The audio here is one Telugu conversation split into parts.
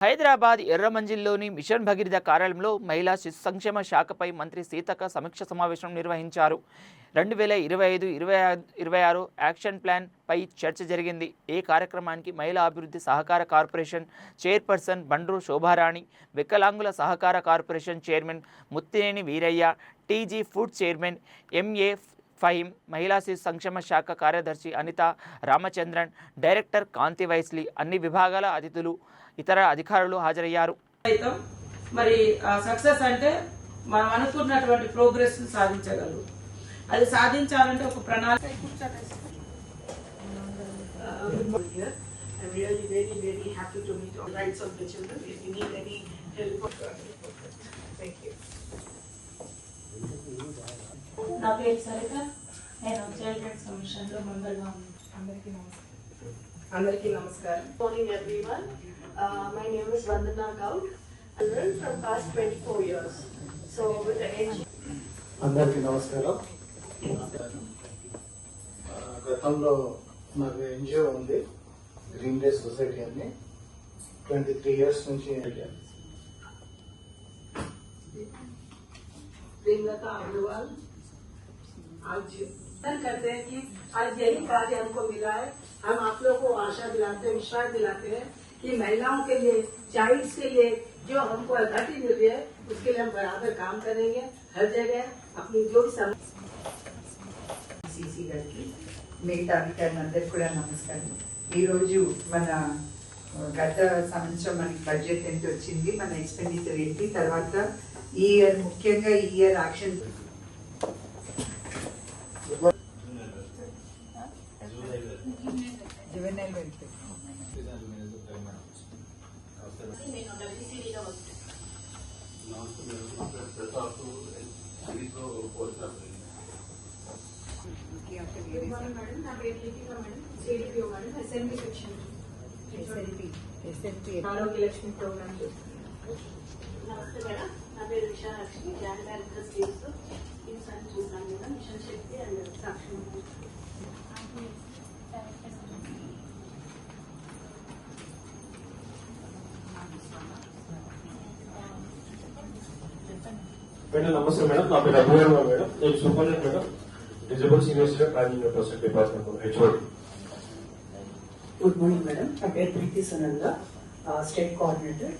హైదరాబాద్ ఎర్రమంజిల్లోని మిషన్ భగీరథ కార్యాలయంలో మహిళా శిశు సంక్షేమ శాఖపై మంత్రి సీతక్క సమీక్ష సమావేశం నిర్వహించారు. రెండు వేల ఇరవై ఐదు ఇరవై ఇరవై ఆరు యాక్షన్ ప్లాన్ పై చర్చ జరిగింది. ఈ కార్యక్రమానికి మహిళా అభివృద్ధి సహకార కార్పొరేషన్ చైర్పర్సన్ బండ్రు శోభారాణి వికలాంగుల సహకార corporation chairman Muttineni Veeraiah TG food chairman MA Fahim మహిళా శిశు సంక్షేమ శాఖ కార్యదర్శి అనిత రామచంద్రన్ డైరెక్టర్ కాంతి వైస్లీ అన్ని విభాగాల అతిథులు ఇతర అధికారులు హాజరయ్యారు మరి సక్సెస్ అంటే మనం అనుకున్నటువంటి ప్రోగ్రెస్ సాధించగలరు అది సాధించాలంటే ఒక ప్రణాళిక here. I'm really very, very happy to meet all rights of the children. If you need any help. Thank you. నా పేరు సరిత. నేను చైల్డ్ హెడ్ సమస్యలో ముందరగా అందరికీ నమస్కారం. అందరికీ నమస్కారం. Morning everyone my name is Vandana Goud children from past twenty four years so with అందరికీ నమస్కారం. గతంలో నాకు ఎన్జిఓ ఉంది. గ్రీన్ డే సొసైటీ అని. ట్వంటీ త్రీ ఇయర్స్ నుంచి Rinlata आज चिंतन करते हैं कि आज यही कार्य हमको मिला है हम आप लोगों को आशा दिलाते हैं विश्वास दिलाते हैं कि महिलाओं के लिए चाइल्ड्स के लिए जो हमको अथॉरिटी मिल रही है उसके लिए हम बराबर काम करेंगे हर जगह अपनी जो भी सम సిసి గారికి మిగతా అధికారులందరికీ కూడా నమస్కారం ఈరోజు మన ఆ, గత సంవత్సరం మనకి బడ్జెట్ ఎంత వచ్చింది మన ఎక్స్పెండిచర్ ఏంటి తర్వాత ఈ ఇయర్ ముఖ్యంగా ఈ ఇయర్ యాక్షన్ ఎస్ఎల్పి ఎస్ఎల్పి ఆరోగ్య లక్ష్మి ప్రోగ్రామ్ నమస్తే మేడం నా పేరు Vishalakshi joint director schemes schemes అని చూసాను madam mission Shakti and Sakshi madam నమస్తే మేడం. నా పేరు అభివరణ మేడం. నేను superintendent madam. Disable senior citizen planning process department HOD good morning madam నా పేరు Preethi Sunanda state coordinator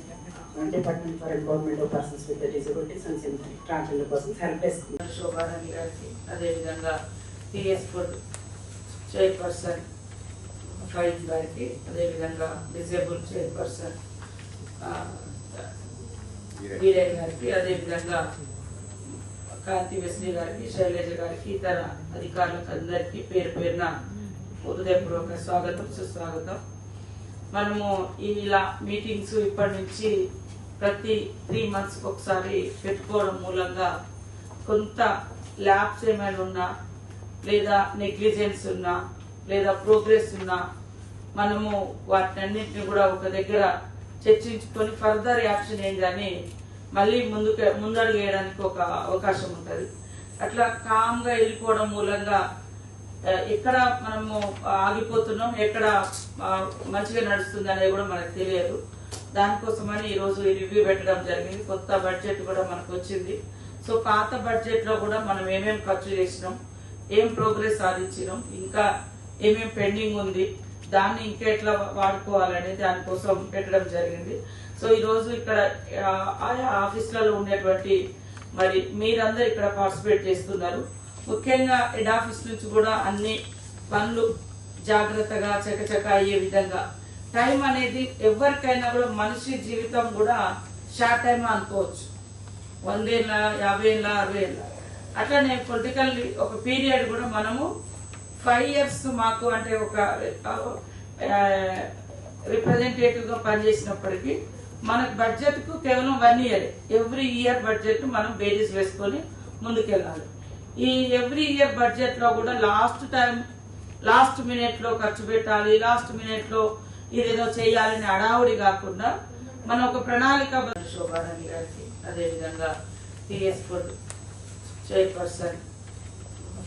department for empowerment of persons with disabilities and transgender persons help desk Shobharani గారికి. అదేవిధంగా టీఎస్ ఫుడ్ చైర్పర్సన్ ఫైజ్ గారికి. అదేవిధంగా డిసేబుల్ చైర్పర్సన్ వీరయ్య గారికి. అదేవిధంగా కాంతి వెస్లీ గారికి శైలజ గారికి ఇతర అధికారులకు అందరికీ పేరు పేరున హృదయపూర్వక స్వాగతం సుస్వాగతం. మనము ఇలా మీటింగ్స్ ఇప్పటి నుంచి ప్రతి త్రీ మంత్స్ ఒకసారి పెట్టుకోవడం మూలంగా కొంత ల్యాబ్స్ ఏమైనా ఉన్నా లేదా నెగ్లిజెన్స్ ఉన్నా లేదా ప్రోగ్రెస్ ఉన్నా మనము వాటినన్నింటిని కూడా ఒక దగ్గర చర్చించుకొని ఫర్దర్ యాక్షన్ ఏంటని మళ్ళీ ముందుకు ముందడుగు వేయడానికి ఒక అవకాశం ఉంటుంది. అట్లా కామ్గా వెళ్ళిపోవడం మూలంగా ఎక్కడ మనము ఆగిపోతున్నాం ఎక్కడ మంచిగా నడుస్తుంది అనేది కూడా మనకు తెలియదు. దానికోసమని ఈరోజు రివ్యూ పెట్టడం జరిగింది. కొత్త బడ్జెట్ కూడా మనకు వచ్చింది. సో పాత బడ్జెట్లో కూడా మనం ఏమేం ఖర్చు చేసినాం ఏం ప్రోగ్రెస్ సాధించినాం ఇంకా ఏమేం పెండింగ్ ఉంది దాన్ని ఇంకా ఎట్లా వాడుకోవాలని దానికోసం పెట్టడం జరిగింది. సో ఈ రోజు ఇక్కడ ఆయా ఆఫీసులలో ఉండేటువంటి మరి మీరందరూ ఇక్కడ పార్టిసిపేట్ చేస్తున్నారు. ముఖ్యంగా హెడ్ ఆఫీస్ నుంచి కూడా అన్ని పనులు జాగ్రత్తగా చకచక అయ్యే విధంగా. టైం అనేది ఎవరికైనా కూడా మనిషి జీవితం కూడా షార్ట్ టైం అనుకోవచ్చు. వందేళ్ళ యాభై ఏళ్ళ అరవై ఏళ్ళ అట్లనే పొలిటికల్ ఒక పీరియడ్ కూడా మనము ఫైవ్ ఇయర్స్ మాకు అంటే ఒక రిప్రజెంటేటివ్గా పనిచేసినప్పటికీ మనకు బడ్జెట్కు కేవలం one year every year budget మనం బేరీస్ వేసుకొని ముందుకెళ్ళాలి. ఈ ఎవ్రీ ఇయర్ బడ్జెట్లో కూడా లాస్ట్ టైం లాస్ట్ మినిట్లో ఖర్చు పెట్టాలి లాస్ట్ మినిట్లో ఇదేదో చేయాలని అడావుడి కాకుండా మనం ఒక ప్రణాళిక శోభారాణి గారికి అదేవిధంగా టిఎస్ ఫుడ్ చైర్పర్సన్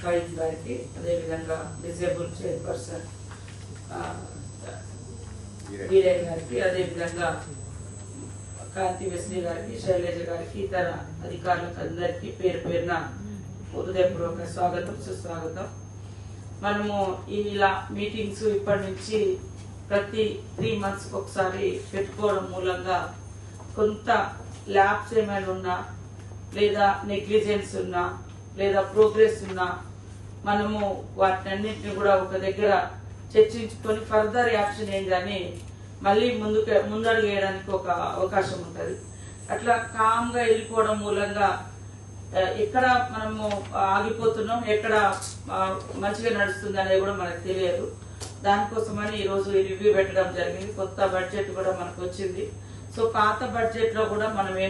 ఫైజ్ గారికి అదేవిధంగా డిజేబుల్ చైర్పర్సన్ వీరయ్య గారికి అదేవిధంగా కాంతి వెస్లీ గారికి శైలజ గారికి ఇతర అధికారులకు అందరికీ పేరు పేరున హృదయపూర్వక స్వాగతం సుస్వాగతం. మనము ఈ ఇలా మీటింగ్స్ ఇప్పటి నుంచి ప్రతి త్రీ మంత్స్ ఒకసారి పెట్టుకోవడం మూలంగా కొంత ల్యాబ్స్ ఏమైనా ఉన్నా లేదా నెగ్లిజెన్స్ ఉన్నా లేదా ప్రోగ్రెస్ ఉన్నా మనము వాటినన్నింటిని కూడా ఒక దగ్గర చర్చించుకొని ఫర్దర్ యాక్షన్ ఏంటని మళ్ళీ ముందుకు ముందడుగు వేయడానికి ఒక అవకాశం ఉంటుంది. అట్లా కామ్గా వెళ్ళిపోవడం మూలంగా ఎక్కడ మనము ఆగిపోతున్నాం ఎక్కడ మంచిగా నడుస్తుంది అనేది కూడా మనకు తెలియదు. దానికోసమని ఈ రోజు రివ్యూ పెట్టడం జరిగింది. కొత్త బడ్జెట్ కూడా మనకు వచ్చింది. సో పాత బడ్జెట్లో కూడా మనం